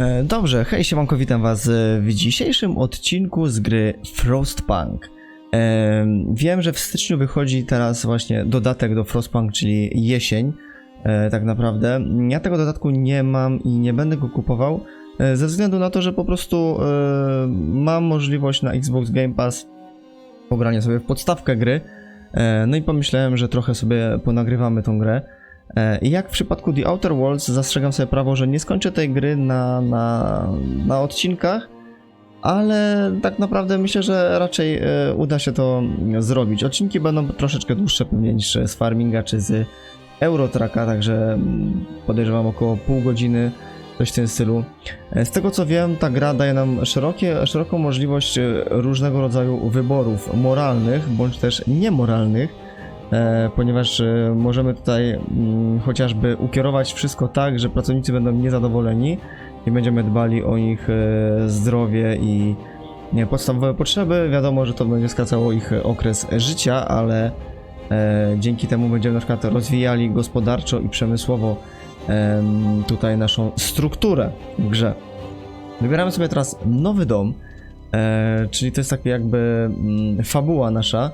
E, Dobrze, hej siemanko, witam was e, w dzisiejszym odcinku z gry Frostpunk. E, Wiem, że w styczniu wychodzi teraz właśnie dodatek do Frostpunk, czyli jesień, tak naprawdę. Ja tego dodatku nie mam i nie będę go kupował, ze względu na to, że po prostu mam możliwość na Xbox Game Pass pobrania sobie w podstawkę gry, no i pomyślałem, że trochę sobie ponagrywamy tą grę. E, jak w przypadku The Outer Worlds zastrzegam sobie prawo, że nie skończę tej gry na, na, na odcinkach, ale tak naprawdę myślę, że raczej e, uda się to zrobić. Odcinki będą troszeczkę dłuższe pewnie niż z Farminga czy z Eurotracka, także mm, podejrzewam około pół godziny, coś w tym stylu. E, Z tego co wiem, ta gra daje nam szerokie, szeroką możliwość różnego rodzaju wyborów moralnych bądź też niemoralnych ponieważ e, możemy tutaj mm, chociażby ukierować wszystko tak, że pracownicy będą niezadowoleni i będziemy dbali o ich e, zdrowie i podstawowe potrzeby. Wiadomo, że to będzie skracało ich e, okres życia, ale e, dzięki temu będziemy na przykład rozwijali gospodarczo i przemysłowo em, tutaj naszą strukturę w grze. Wybieramy sobie teraz nowy dom, e, czyli to jest tak jakby mm, fabuła nasza.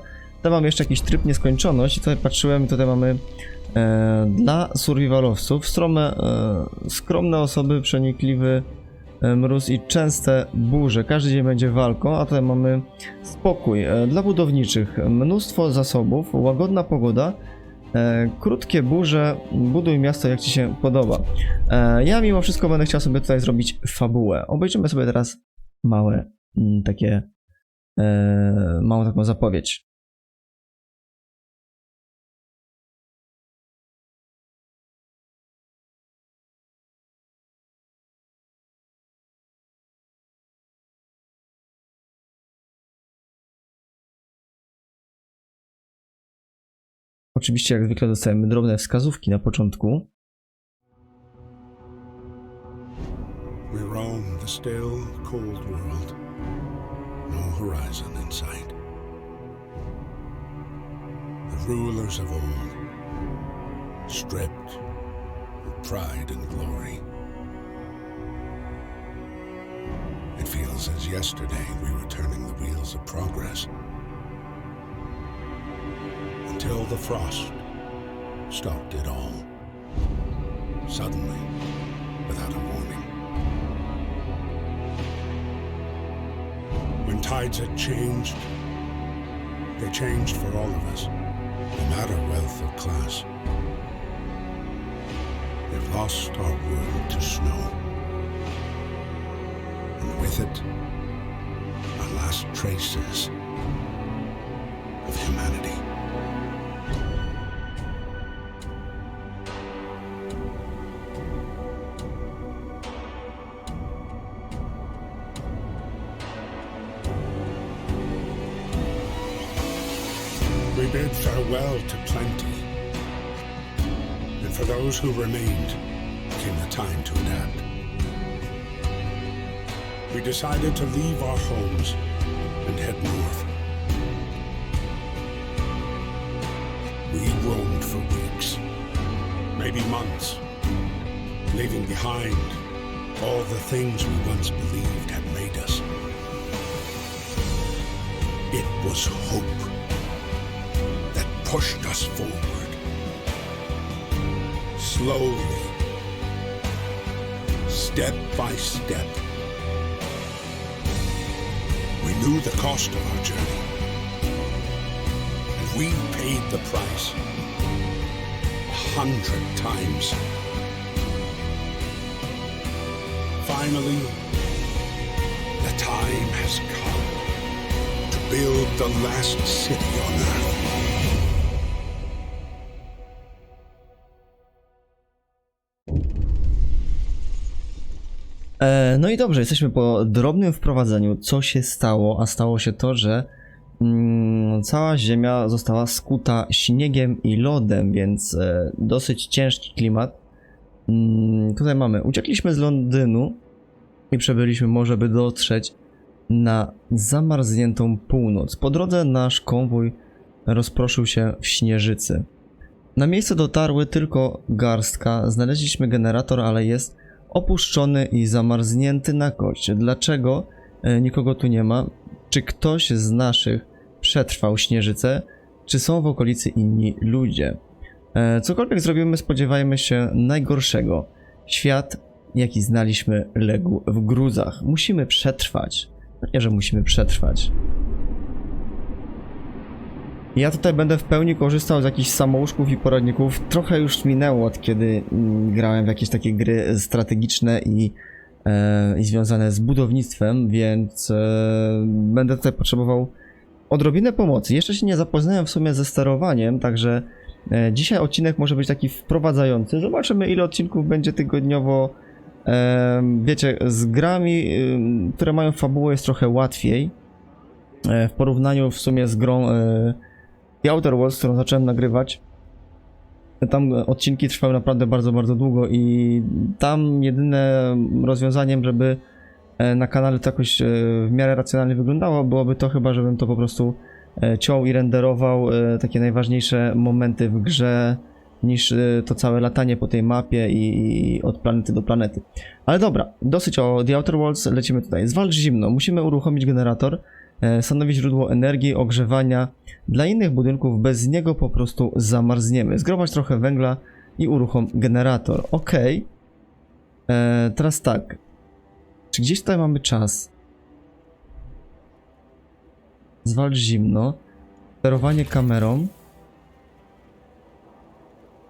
Tutaj mamy jeszcze jakiś tryb nieskończoność i tutaj patrzyłem, tutaj mamy e, dla survivalowców skromne, e, skromne osoby, przenikliwy e, mróz i częste burze. Każdy dzień będzie walką, a tutaj mamy spokój. E, dla budowniczych mnóstwo zasobów, łagodna pogoda, e, krótkie burze, buduj miasto jak Ci się podoba. E, ja mimo wszystko będę chciał sobie tutaj zrobić fabułę. Obejrzymy sobie teraz małe mm, takie e, małą taką zapowiedź. Oczywiście, jak zwykle, dostajemy drobne wskazówki na początku. We roam the still, cold world. No horizon in sight. The rulers of old, stripped of pride and glory. It feels as yesterday we were turning the wheels of progress. Until the frost stopped it all. Suddenly, without a warning. When tides had changed, they changed for all of us, no matter wealth or class. We've lost our world to snow. And with it, our last traces of humanity. Farewell to plenty. And for those who remained, came the time to adapt. We decided to leave our homes and head north. We roamed for weeks, maybe months, leaving behind all the things we once believed had made us. It was hope pushed us forward. Slowly, step by step, we knew the cost of our journey. And we paid the price a hundred times. Finally, the time has come to build the last city on earth. No i dobrze, jesteśmy po drobnym wprowadzeniu. Co się stało? A stało się to, że mm, cała ziemia została skuta śniegiem i lodem, więc e, dosyć ciężki klimat. Mm, tutaj mamy, uciekliśmy z Londynu i przebyliśmy może, by dotrzeć na zamarzniętą północ. Po drodze nasz konwój rozproszył się w śnieżycy. Na miejsce dotarły tylko garstka. Znaleźliśmy generator, ale jest opuszczony i zamarznięty na kość. Dlaczego e, nikogo tu nie ma? Czy ktoś z naszych przetrwał śnieżycę? Czy są w okolicy inni ludzie? E, Cokolwiek zrobimy, spodziewajmy się najgorszego. Świat, jaki znaliśmy, legł w gruzach. Musimy przetrwać. Nie, że musimy przetrwać. Ja tutaj będę w pełni korzystał z jakichś samouszków i poradników. Trochę już minęło od kiedy mm, grałem w jakieś takie gry strategiczne i, e, i związane z budownictwem, więc e, będę tutaj potrzebował odrobinę pomocy. Jeszcze się nie zapoznałem w sumie ze sterowaniem, także e, dzisiaj odcinek może być taki wprowadzający. Zobaczymy ile odcinków będzie tygodniowo. E, wiecie, z grami, y, które mają fabułę jest trochę łatwiej. E, w porównaniu w sumie z grą e, The Outer Worlds, którą zacząłem nagrywać, tam odcinki trwały naprawdę bardzo, bardzo długo i tam jedyne rozwiązaniem, żeby e, na kanale to jakoś e, w miarę racjonalnie wyglądało, byłoby to chyba, żebym to po prostu e, ciął i renderował takie najważniejsze momenty w grze, niż to całe latanie po tej mapie i, i od planety do planety. Ale dobra, dosyć o The Outer Worlds, lecimy tutaj. Zwalcz zimno, musimy uruchomić generator, stanowi źródło energii, ogrzewania. Dla innych budynków bez niego po prostu zamarzniemy. Zgromadź trochę węgla i uruchom generator. Ok. E, teraz tak. Czy gdzieś tutaj mamy czas? Zwalcz zimno. Sterowanie kamerą.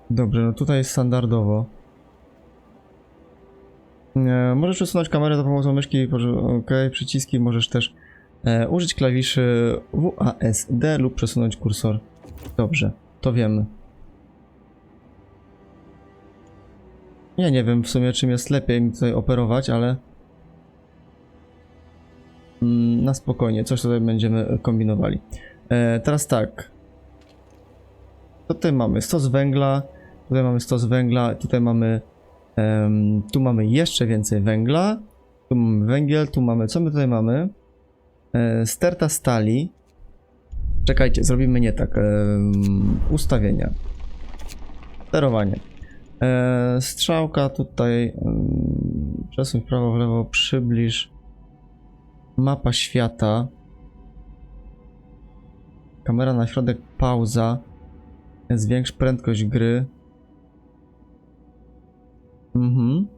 Dobrze, no tutaj jest standardowo. E, możesz przesunąć kamerę za pomocą myszki, ok, przyciski, możesz też e, użyć klawiszy WASD lub przesunąć kursor. Dobrze, to wiemy. Ja nie wiem w sumie czym jest lepiej mi tutaj operować, ale mm, na spokojnie, coś tutaj będziemy kombinowali. E, teraz tak. Tutaj mamy? Stos węgla, tutaj mamy stos węgla, tutaj mamy tu mamy jeszcze więcej węgla, tu mamy węgiel, tu mamy, co my tutaj mamy? E, sterta stali. Czekajcie, zrobimy nie tak. em, ustawienia. Sterowanie. E, strzałka tutaj. em, przesuń w prawo, w lewo, przybliż. Mapa świata. Kamera na środek, pauza. Zwiększ prędkość gry. Mhm.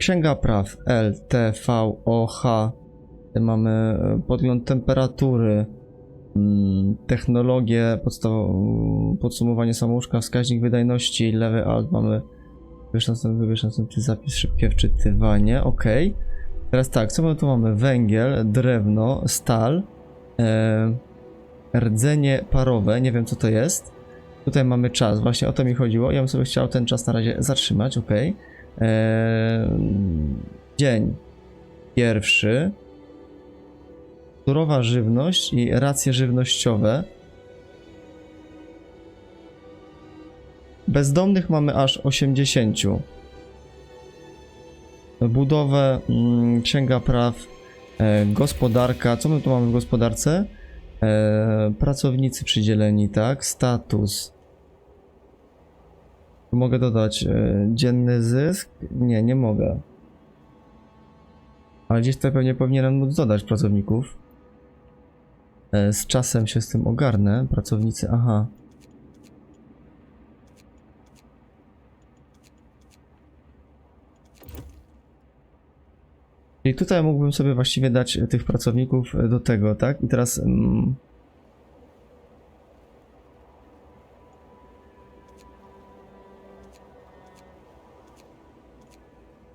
Księga praw L, T, V, O, H. Mamy e, podgląd temperatury, mm, technologię, podsumowanie samouszka, wskaźnik wydajności, lewy alt, mamy wybierz następny, wybierz następny zapis, szybkie wczytywanie, ok. Teraz tak, co my tu mamy? Węgiel, drewno, stal, e, rdzenie parowe, nie wiem co to jest. Tutaj mamy czas, właśnie o to mi chodziło. Ja bym sobie chciał ten czas na razie zatrzymać, ok. Eee, dzień pierwszy. Surowa żywność i racje żywnościowe. Bezdomnych mamy aż 80. Budowę, mm, księga praw, e, gospodarka. Co my tu mamy w gospodarce? E, pracownicy przydzieleni, tak? Status. Mogę dodać e, dzienny zysk? Nie, nie mogę. Ale gdzieś tutaj pewnie powinienem móc dodać pracowników. E, z czasem się z tym ogarnę. Pracownicy, aha. Czyli tutaj mógłbym sobie właściwie dać e, tych pracowników do tego, tak? I teraz... Mm,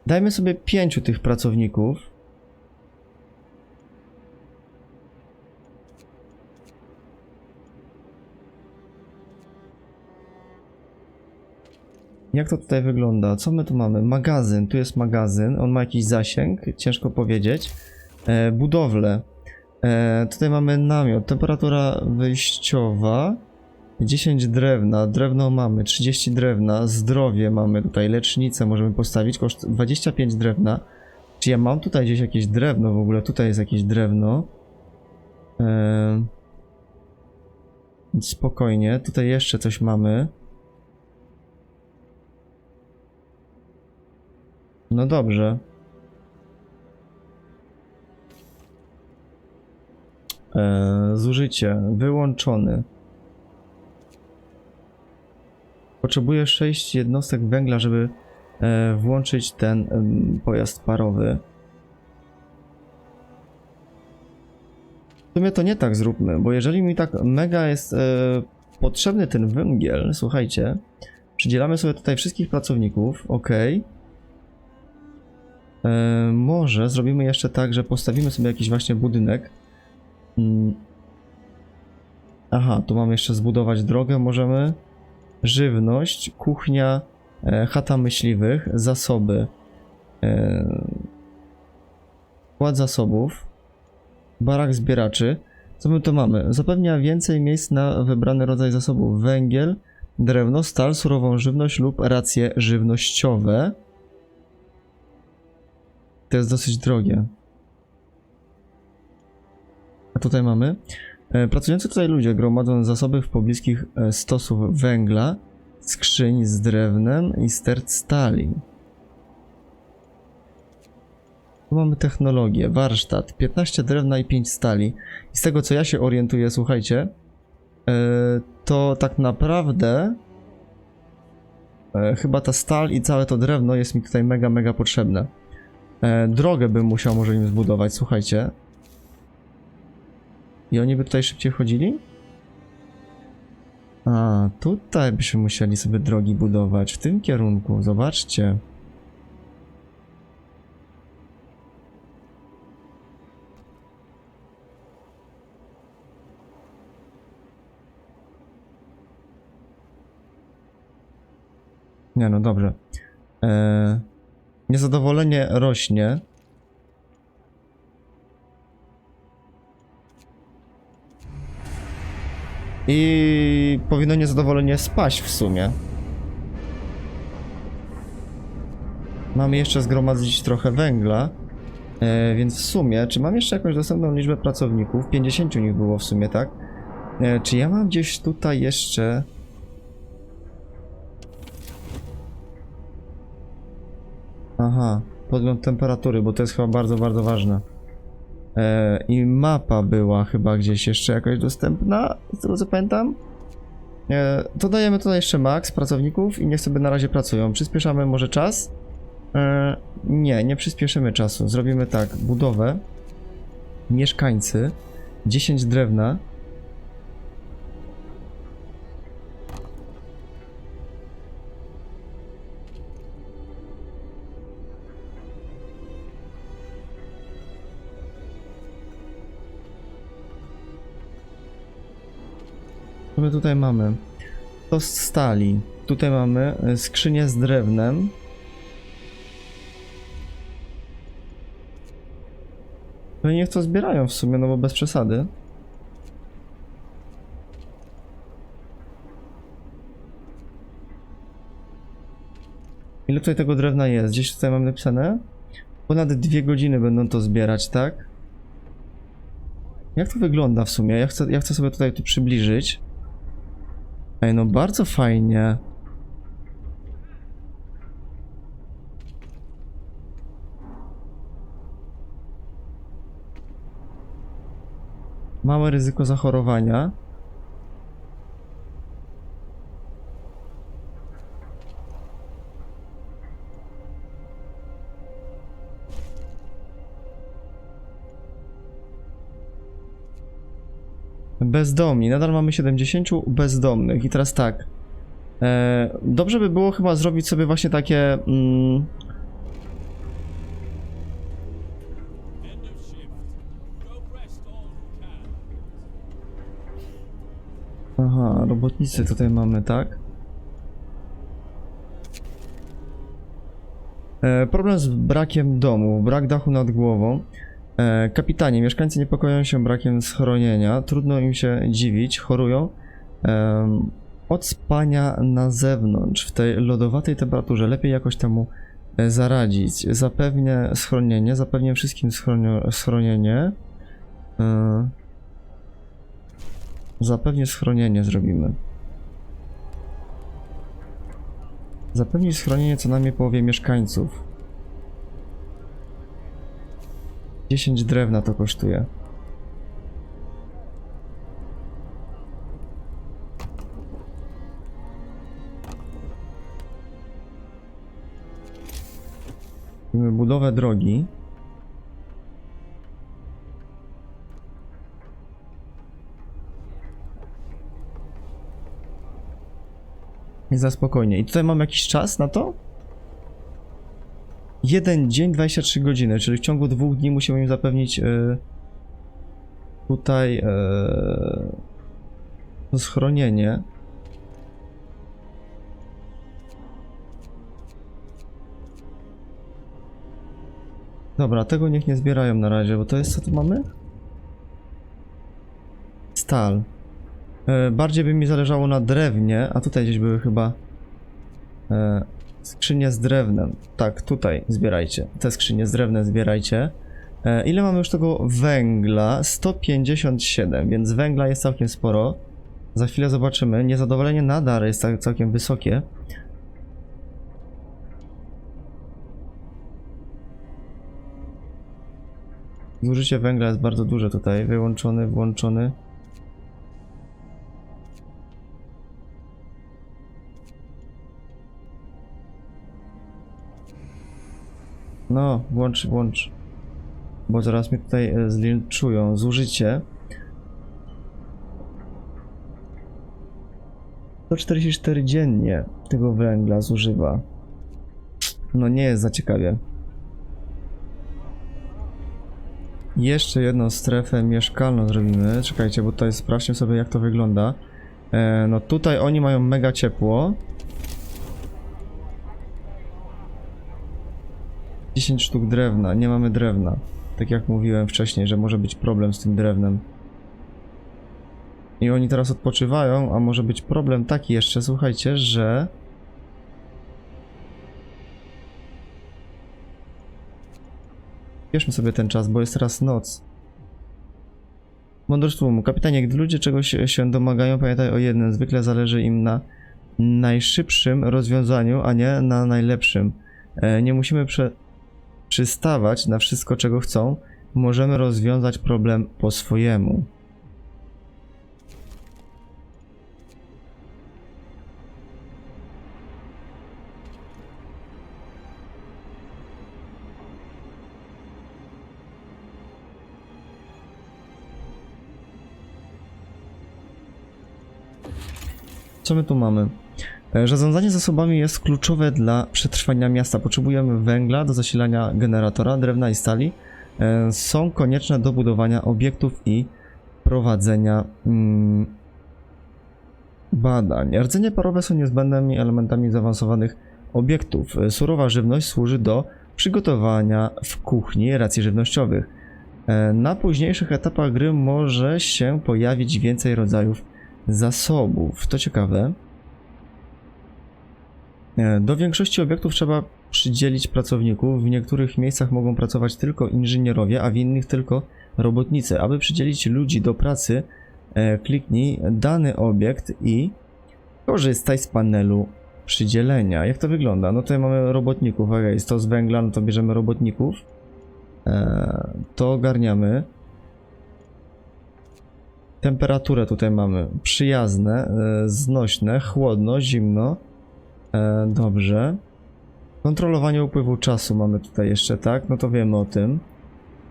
Dajmy sobie pięciu tych pracowników. Jak to tutaj wygląda? Co my tu mamy? Magazyn. Tu jest magazyn. On ma jakiś zasięg. Ciężko powiedzieć. E, budowle. E, tutaj mamy namiot. Temperatura wyjściowa. 10 drewna, drewno mamy, 30 drewna, zdrowie mamy tutaj, lecznicę możemy postawić, koszt 25 drewna. Czy ja mam tutaj gdzieś jakieś drewno w ogóle? Tutaj jest jakieś drewno. Eee... Spokojnie. Tutaj jeszcze coś mamy. No dobrze. Eee, zużycie. Wyłączony. Potrzebuję 6 jednostek węgla, żeby e, włączyć ten pojazd parowy. W sumie to nie tak zróbmy, bo jeżeli mi tak mega jest e, potrzebny ten węgiel, słuchajcie, przydzielamy sobie tutaj wszystkich pracowników, ok. E, może zrobimy jeszcze tak, że postawimy sobie jakiś właśnie budynek. Mm. Aha, tu mamy jeszcze zbudować drogę, możemy. Żywność, kuchnia, e, chata myśliwych, zasoby. E, Skład zasobów. Barak zbieraczy. Co my tu mamy? Zapewnia więcej miejsc na wybrany rodzaj zasobów. Węgiel, drewno, stal, surową żywność lub racje żywnościowe. To jest dosyć drogie. A tutaj mamy. E, Pracujący tutaj ludzie gromadzą zasoby w pobliskich e, stosów węgla, skrzyń z drewnem i sterc stali. Tu mamy technologię, warsztat, 15 drewna i 5 stali. I z tego co ja się orientuję, słuchajcie, e, to tak naprawdę chyba ta stal i całe to drewno jest mi tutaj mega, mega potrzebne. Drogę bym musiał może im zbudować, słuchajcie. I oni by tutaj szybciej chodzili? A, tutaj byśmy musieli sobie drogi budować, w tym kierunku, zobaczcie. Nie no, dobrze. Eee, niezadowolenie rośnie. I powinno niezadowolenie spaść w sumie. Mamy jeszcze zgromadzić trochę węgla. E, więc w sumie, czy mam jeszcze jakąś dostępną liczbę pracowników? 50 nich było w sumie, tak? E, czy ja mam gdzieś tutaj jeszcze... Aha, podgląd temperatury, bo to jest chyba bardzo, bardzo ważne. E, I mapa była chyba gdzieś jeszcze jakaś dostępna, z tego co pamiętam. E, to dajemy tutaj jeszcze max pracowników i niech sobie na razie pracują. Przyspieszamy może czas? E, nie, nie przyspieszymy czasu. Zrobimy tak, budowę. Mieszkańcy. 10 drewna. My tutaj mamy? To z stali. Tutaj mamy e, skrzynię z drewnem. No i niech to zbierają w sumie, no bo bez przesady. Ile tutaj tego drewna jest? Gdzieś tutaj mam napisane? Ponad dwie godziny będą to zbierać, tak? Jak to wygląda w sumie? Ja chcę, ja chcę sobie tutaj to przybliżyć. Ej, no bardzo fajnie. Małe ryzyko zachorowania. Bezdomni. Nadal mamy 70 bezdomnych. I teraz tak. E, dobrze by było chyba zrobić sobie właśnie takie. Mm, aha, robotnicy tutaj mamy, tak? E, problem z brakiem domu, brak dachu nad głową. E, kapitanie, mieszkańcy niepokoją się brakiem schronienia. Trudno im się dziwić, chorują. Od spania na zewnątrz w tej lodowatej temperaturze lepiej jakoś temu e, zaradzić. Zapewnię schronienie, zapewnię wszystkim schronio, schronienie. E, Zapewnie schronienie zrobimy. Zapewnić schronienie co najmniej połowie mieszkańców. 10 drewna to kosztuje. Budowę drogi. Za spokojnie. I tutaj mam jakiś czas na to? Jeden dzień, 23 godziny, czyli w ciągu dwóch dni musimy im zapewnić yy, tutaj to schronienie. Dobra, tego niech nie zbierają na razie, bo to jest co tu mamy? Stal. E, bardziej by mi zależało na drewnie, a tutaj gdzieś były chyba e, skrzynie z drewnem. Tak, tutaj zbierajcie. Te skrzynie z drewnem zbierajcie. E, ile mamy już tego węgla? 157, więc węgla jest całkiem sporo. Za chwilę zobaczymy. Niezadowolenie nadal jest cał- całkiem wysokie. Zużycie węgla jest bardzo duże tutaj. Wyłączony, włączony. No, włącz, włącz. Bo zaraz mnie tutaj e, zlinczują. Zużycie. 144 dziennie tego węgla zużywa. No nie jest za ciekawie. Jeszcze jedną strefę mieszkalną zrobimy. Czekajcie, bo tutaj sprawdźmy sobie jak to wygląda. E, no tutaj oni mają mega ciepło. 10 sztuk drewna, nie mamy drewna. Tak jak mówiłem wcześniej, że może być problem z tym drewnem. I oni teraz odpoczywają, a może być problem taki jeszcze, słuchajcie, że... Bierzmy sobie ten czas, bo jest teraz noc. Mądrość tłumu. Kapitanie, gdy ludzie czegoś się domagają, pamiętaj o jednym. Zwykle zależy im na najszybszym rozwiązaniu, a nie na najlepszym. E, nie musimy prze przystawać na wszystko, czego chcą, możemy rozwiązać problem po swojemu. Co my tu mamy? E, Zarządzanie zasobami jest kluczowe dla przetrwania miasta. Potrzebujemy węgla do zasilania generatora, drewna i stali. E, Są konieczne do budowania obiektów i prowadzenia mm, badań. Rdzenie parowe są niezbędnymi elementami zaawansowanych obiektów. E, Surowa żywność służy do przygotowania w kuchni racji żywnościowych. Na późniejszych etapach gry może się pojawić więcej rodzajów zasobów. To ciekawe. E, Do większości obiektów trzeba przydzielić pracowników. W niektórych miejscach mogą pracować tylko inżynierowie, a w innych tylko robotnicy. Aby przydzielić ludzi do pracy, e, kliknij dany obiekt i korzystaj z panelu przydzielenia. Jak to wygląda? No tutaj mamy robotników. Ok, jest to z węgla, no to bierzemy robotników. E, To ogarniamy. Temperaturę tutaj mamy przyjazne, znośne, chłodno, zimno. E, dobrze. Kontrolowanie upływu czasu mamy tutaj jeszcze, tak? No to wiemy o tym.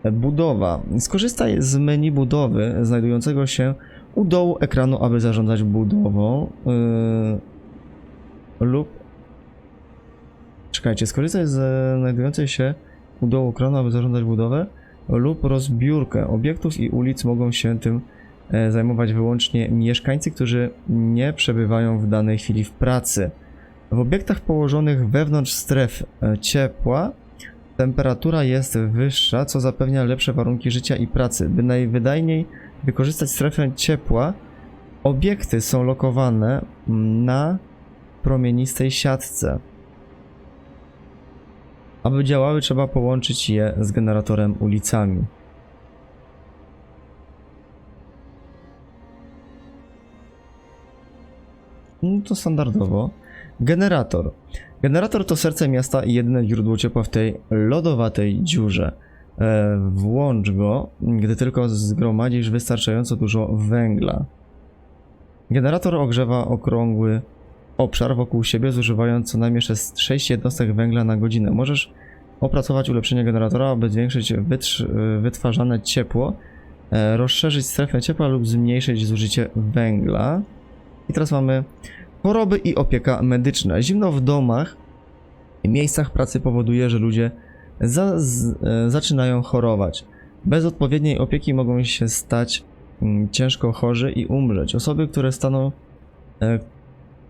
E, budowa. Skorzystaj z menu budowy znajdującego się u dołu ekranu, aby zarządzać budową. Yy, lub. Czekajcie, skorzystaj z e, znajdującej się u dołu ekranu, aby zarządzać budowę. Lub rozbiórkę obiektów i ulic mogą się tym e, zajmować wyłącznie mieszkańcy, którzy nie przebywają w danej chwili w pracy. W obiektach położonych wewnątrz stref e, ciepła temperatura jest wyższa, co zapewnia lepsze warunki życia i pracy. By najwydajniej wykorzystać strefę ciepła, obiekty są lokowane mm, na promienistej siatce. Aby działały, trzeba połączyć je z generatorem ulicami. No to standardowo. Generator. Generator to serce miasta i jedyne źródło ciepła w tej lodowatej dziurze. E, włącz go, gdy tylko zgromadzisz wystarczająco dużo węgla. Generator ogrzewa okrągły obszar wokół siebie, zużywając co najmniej 6 jednostek węgla na godzinę. Możesz opracować ulepszenie generatora, aby zwiększyć wytwarzane ciepło, e, rozszerzyć strefę ciepła lub zmniejszyć zużycie węgla. I teraz mamy choroby i opieka medyczna. Zimno w domach i miejscach pracy powoduje, że ludzie za, z, e, zaczynają chorować. Bez odpowiedniej opieki mogą się stać mm, ciężko chorzy i umrzeć. Osoby, które staną, e,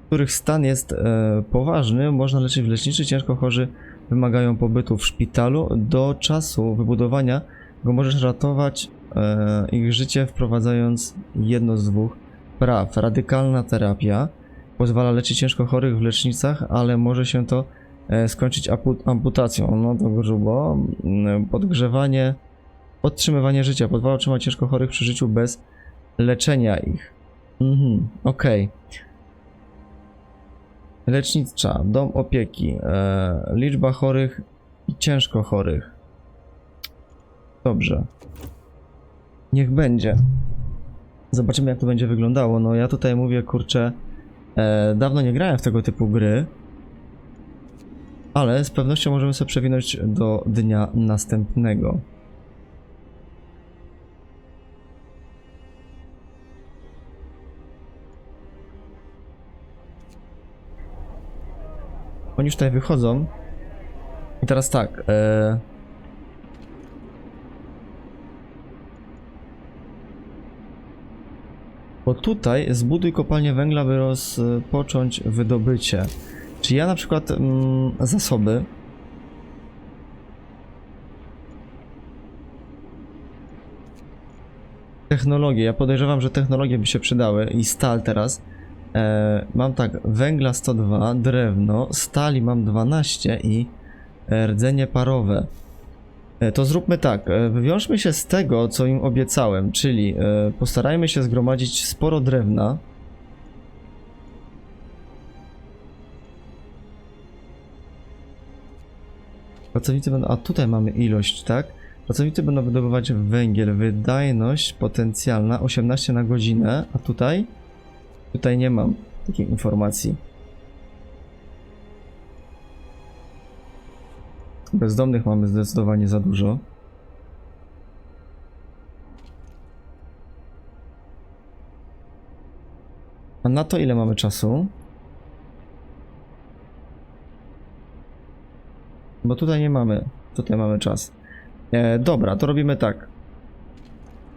których stan jest e, poważny, można leczyć w leczniczy. Ciężko chorzy wymagają pobytu w szpitalu. Do czasu wybudowania go możesz ratować e, ich życie, wprowadzając jedno z dwóch praw. Radykalna terapia pozwala leczyć ciężko chorych w lecznicach, ale może się to e, skończyć amputacją. No to grubo. Mm, Podgrzewanie, podtrzymywanie życia pozwala utrzymać ciężko chorych przy życiu bez leczenia ich. Mhm, okej. Lecznicza, dom opieki, e, liczba chorych i ciężko chorych. Dobrze. Niech będzie. Zobaczymy jak to będzie wyglądało. No ja tutaj mówię, kurczę, e, dawno nie grałem w tego typu gry. Ale z pewnością możemy sobie przewinąć do dnia następnego. Oni już tutaj wychodzą. I teraz tak. E... Bo tutaj zbuduj kopalnię węgla, by rozpocząć wydobycie. Czy ja na przykład mm, zasoby. Technologie. Ja podejrzewam, że technologie by się przydały i stal teraz. E, mam tak, węgla 102, drewno, stali mam 12 i rdzenie parowe. E, to zróbmy tak, e, wywiążmy się z tego, co im obiecałem, czyli e, postarajmy się zgromadzić sporo drewna. Pracownicy będą, a tutaj mamy ilość, tak? Pracownicy będą wydobywać węgiel, wydajność potencjalna 18 na godzinę, a tutaj? Tutaj nie mam takiej informacji. Bezdomnych mamy zdecydowanie za dużo. A na to ile mamy czasu? Bo tutaj nie mamy. Tutaj mamy czas. E, dobra, to robimy tak.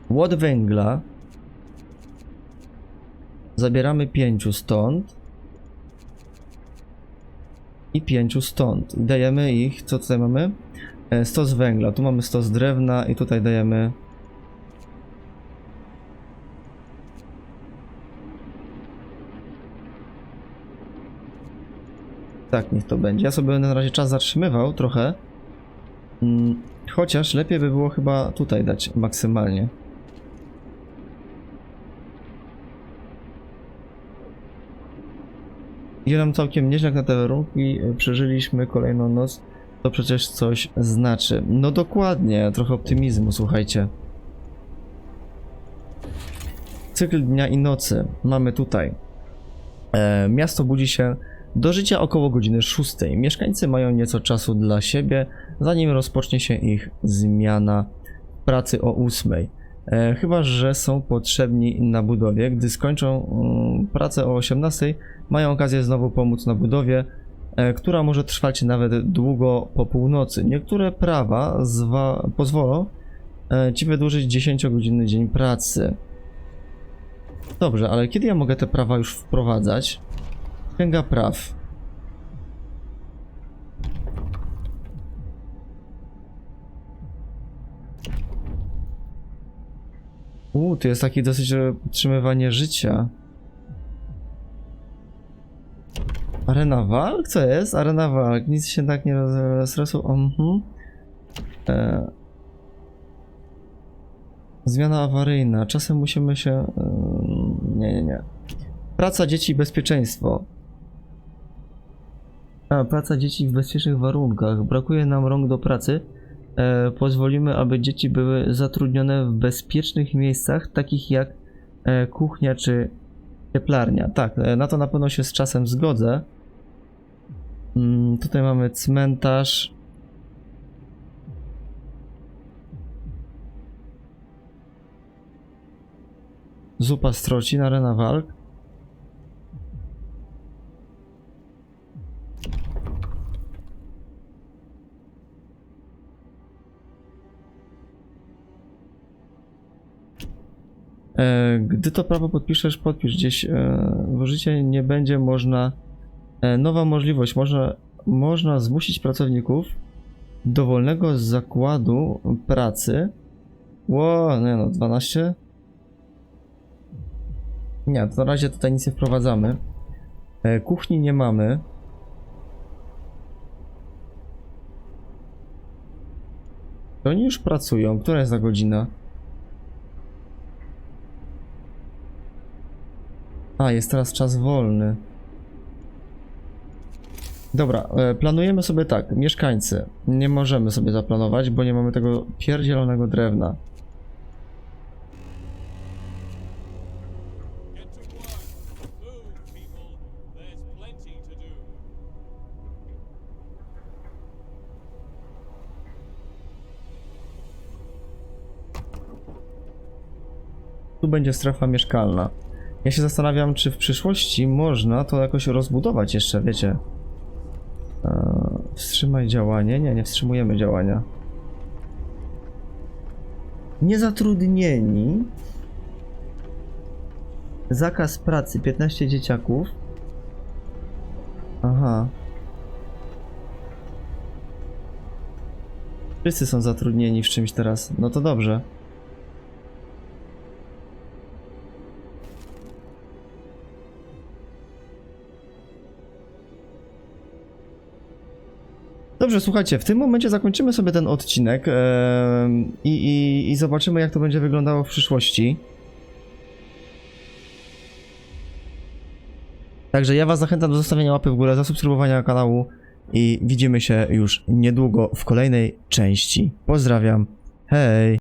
Łod węgla Zabieramy pięciu stąd. I pięciu stąd. I dajemy ich, co tutaj mamy? E, Stos węgla. Tu mamy stos drewna i tutaj dajemy... Tak, niech to będzie. Ja sobie na razie czas zatrzymywał trochę. Mm, Chociaż lepiej by było chyba tutaj dać maksymalnie. Idzie nam całkiem nieźle na te warunki. y, Przeżyliśmy kolejną noc. To przecież coś znaczy. No dokładnie, trochę optymizmu, słuchajcie. Cykl dnia i nocy mamy tutaj. E, miasto budzi się do życia około godziny 6. Mieszkańcy mają nieco czasu dla siebie, zanim rozpocznie się ich zmiana pracy o 8. E, chyba, że są potrzebni na budowie. Gdy skończą mm, pracę o 18, mają okazję znowu pomóc na budowie, e, która może trwać nawet długo po północy. Niektóre prawa pozwolą e, ci wydłużyć 10-godzinny dzień pracy. Dobrze, ale kiedy ja mogę te prawa już wprowadzać? Księga praw. Uuu, tu jest taki dosyć e, podtrzymywanie życia. Arena walk? Co jest? Arena walk. Nic się tak nie roz- stresu. Mhm. E... Zmiana awaryjna. Czasem musimy się... Nie, nie, nie. Praca dzieci i bezpieczeństwo. A, praca dzieci w bezpiecznych warunkach. Brakuje nam rąk do pracy. E, pozwolimy, aby dzieci były zatrudnione w bezpiecznych miejscach, takich jak e, kuchnia czy cieplarnia. Tak, e, na to na pewno się z czasem zgodzę. Mm, tutaj mamy cmentarz. Zupa stroci, arena walk. Gdy to prawo podpiszesz, podpisz gdzieś. E, w życie nie będzie można. E, nowa możliwość. Można, można zmusić pracowników do wolnego zakładu pracy. Ło, nie no, 12? Nie, to na razie tutaj nic nie wprowadzamy. E, kuchni nie mamy. To oni już pracują. Która jest za godzina? A, jest teraz czas wolny. Dobra, e, planujemy sobie tak. Mieszkańcy. Nie możemy sobie zaplanować, bo nie mamy tego pierdzielonego drewna. Tu będzie strefa mieszkalna. Ja się zastanawiam, czy w przyszłości można to jakoś rozbudować jeszcze, wiecie. Eee, wstrzymaj działanie. Nie, nie wstrzymujemy działania. Niezatrudnieni. Zakaz pracy 15 dzieciaków. Aha. Wszyscy są zatrudnieni w czymś teraz. No to dobrze. Dobrze, słuchajcie, w tym momencie zakończymy sobie ten odcinek i, i zobaczymy, jak to będzie wyglądało w przyszłości. Także ja Was zachęcam do zostawienia łapy w górę, zasubskrybowania kanału i widzimy się już niedługo w kolejnej części. Pozdrawiam, hej!